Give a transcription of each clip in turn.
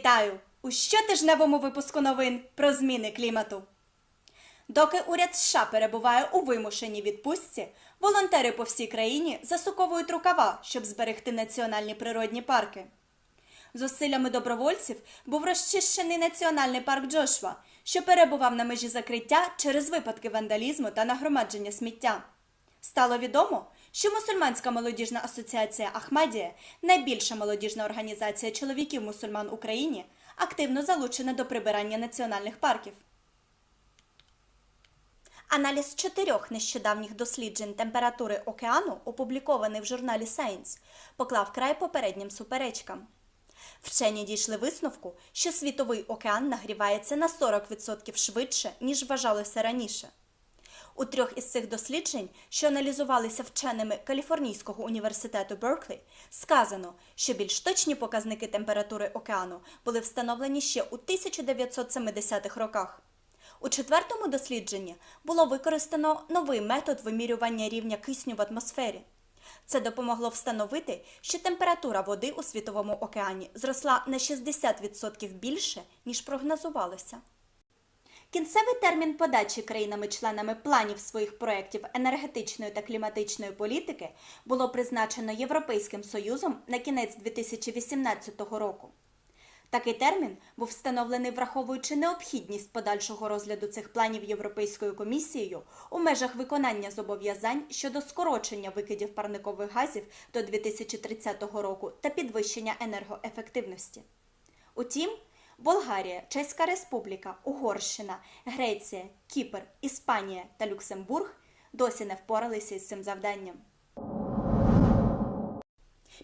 Вітаю у щотижневому випуску новин про зміни клімату. Доки уряд США перебуває у вимушеній відпустці, волонтери по всій країні засуковують рукава, щоб зберегти національні природні парки. Зусиллями добровольців був розчищений національний парк Джошуа, що перебував на межі закриття через випадки вандалізму та нагромадження сміття. Стало відомо, що мусульманська молодіжна асоціація Ахмадія, найбільша молодіжна організація чоловіків мусульман Україні, активно залучена до прибирання національних парків. Аналіз чотирьох нещодавніх досліджень температури океану, опублікований в журналі Science, поклав край попереднім суперечкам. Вчені дійшли висновку, що світовий океан нагрівається на 40% швидше, ніж вважалося раніше. У трьох із цих досліджень, що аналізувалися вченими Каліфорнійського університету Берклі, сказано, що більш точні показники температури океану були встановлені ще у 1970-х роках. У четвертому дослідженні було використано новий метод вимірювання рівня кисню в атмосфері. Це допомогло встановити, що температура води у світовому океані зросла на 60% більше, ніж прогнозувалося. Кінцевий термін подачі країнами-членами планів своїх проєктів енергетичної та кліматичної політики було призначено Європейським Союзом на кінець 2018 року. Такий термін був встановлений, враховуючи необхідність подальшого розгляду цих планів Європейською комісією у межах виконання зобов'язань щодо скорочення викидів парникових газів до 2030 року та підвищення енергоефективності. Утім, Болгарія, Чеська Республіка, Угорщина, Греція, Кіпр, Іспанія та Люксембург досі не впоралися із цим завданням.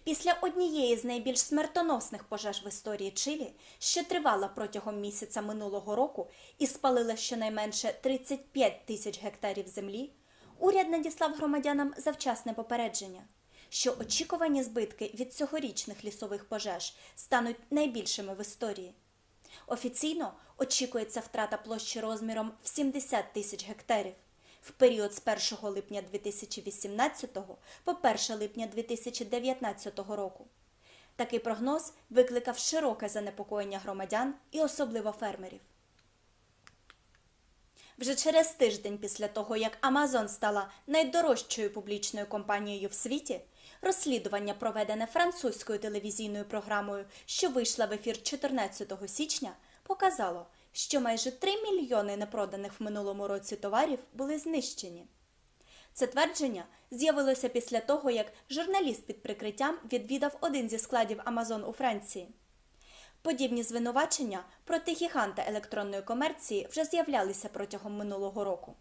Після однієї з найбільш смертоносних пожеж в історії Чилі, що тривала протягом місяця минулого року і спалила щонайменше 35 тисяч гектарів землі, уряд надіслав громадянам завчасне попередження, що очікувані збитки від цьогорічних лісових пожеж стануть найбільшими в історії. Офіційно очікується втрата площі розміром в 70 тисяч гектарів в період з 1 липня 2018 по 1 липня 2019 року. Такий прогноз викликав широке занепокоєння громадян і особливо фермерів. Вже через тиждень після того, як Amazon стала найдорожчою публічною компанією в світі, розслідування, проведене французькою телевізійною програмою, що вийшла в ефір 14 січня, показало, що майже 3 мільйони непроданих в минулому році товарів були знищені. Це твердження з'явилося після того, як журналіст під прикриттям відвідав один зі складів Amazon у Франції. Подібні звинувачення проти гіганта електронної комерції вже з'являлися протягом минулого року.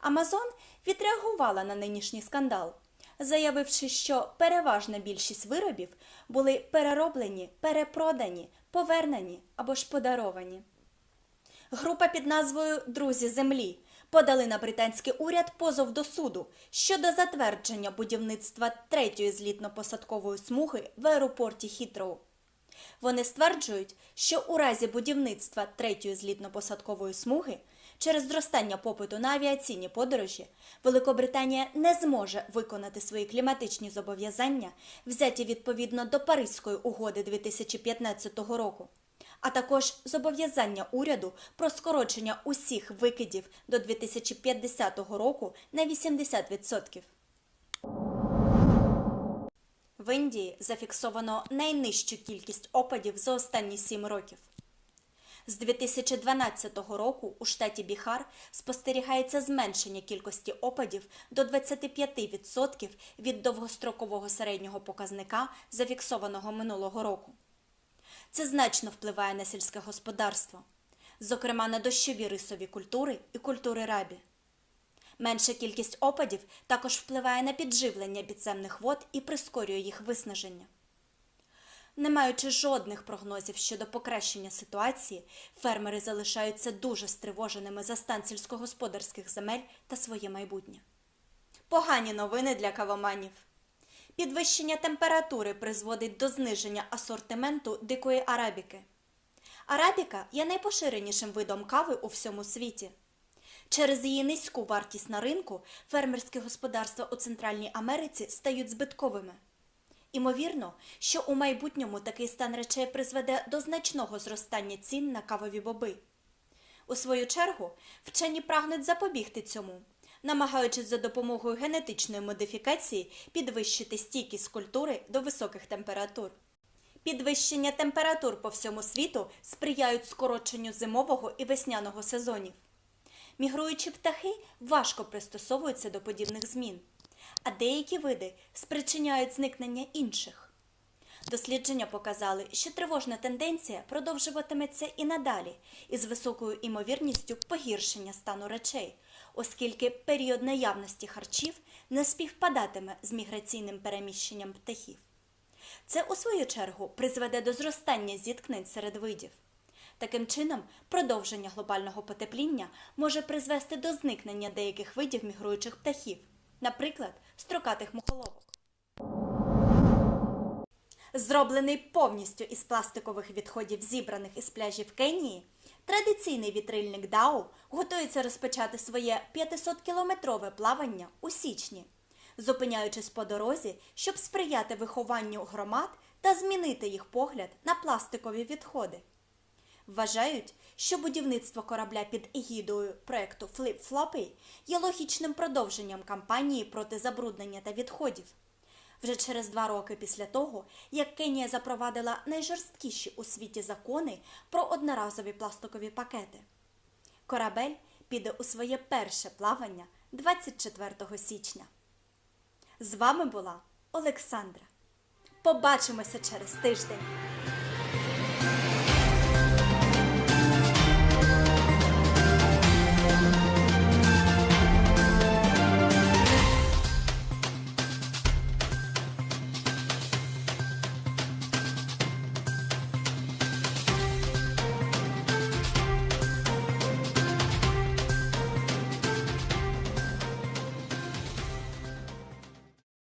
Амазон відреагувала на нинішній скандал, заявивши, що переважна більшість виробів були перероблені, перепродані, повернені або ж подаровані. Група під назвою Друзі Землі подали на британський уряд позов до суду щодо затвердження будівництва третьої злітно-посадкової смуги в аеропорті Хітроу. Вони стверджують, що у разі будівництва третьої злітно-посадкової смуги через зростання попиту на авіаційні подорожі Великобританія не зможе виконати свої кліматичні зобов'язання, взяті відповідно до Паризької угоди 2015 року, а також зобов'язання уряду про скорочення усіх викидів до 2050 року на 80%. В Індії зафіксовано найнижчу кількість опадів за останні сім років. З 2012 року у штаті Біхар спостерігається зменшення кількості опадів до 25% від довгострокового середнього показника, зафіксованого минулого року. Це значно впливає на сільське господарство, зокрема на дощові рисові культури і культури рабі. Менша кількість опадів також впливає на підживлення підземних вод і прискорює їх виснаження. Не маючи жодних прогнозів щодо покращення ситуації, фермери залишаються дуже стривоженими за стан сільськогосподарських земель та своє майбутнє. Погані новини для кавоманів. Підвищення температури призводить до зниження асортименту дикої арабіки. Арабіка є найпоширенішим видом кави у всьому світі. Через її низьку вартість на ринку фермерські господарства у Центральній Америці стають збитковими. Імовірно, що у майбутньому такий стан речей призведе до значного зростання цін на кавові боби. У свою чергу, вчені прагнуть запобігти цьому, намагаючись за допомогою генетичної модифікації підвищити стійкість культури до високих температур. Підвищення температур по всьому світу сприяють скороченню зимового і весняного сезонів. Мігруючі птахи важко пристосовуються до подібних змін, а деякі види спричиняють зникнення інших. Дослідження показали, що тривожна тенденція продовжуватиметься і надалі із високою імовірністю погіршення стану речей, оскільки період наявності харчів не співпадатиме з міграційним переміщенням птахів. Це, у свою чергу, призведе до зростання зіткнень серед видів. Таким чином, продовження глобального потепління може призвести до зникнення деяких видів мігруючих птахів, наприклад, строкатих мухоловок. Зроблений повністю із пластикових відходів, зібраних із пляжів Кенії, традиційний вітрильник Дау готується розпочати своє 500-кілометрове плавання у січні, зупиняючись по дорозі, щоб сприяти вихованню громад та змінити їх погляд на пластикові відходи. Вважають, що будівництво корабля під егідою проекту Floppy є логічним продовженням кампанії проти забруднення та відходів. Вже через два роки після того, як Кенія запровадила найжорсткіші у світі закони про одноразові пластикові пакети. Корабель піде у своє перше плавання 24 січня. З вами була Олександра. Побачимося через тиждень.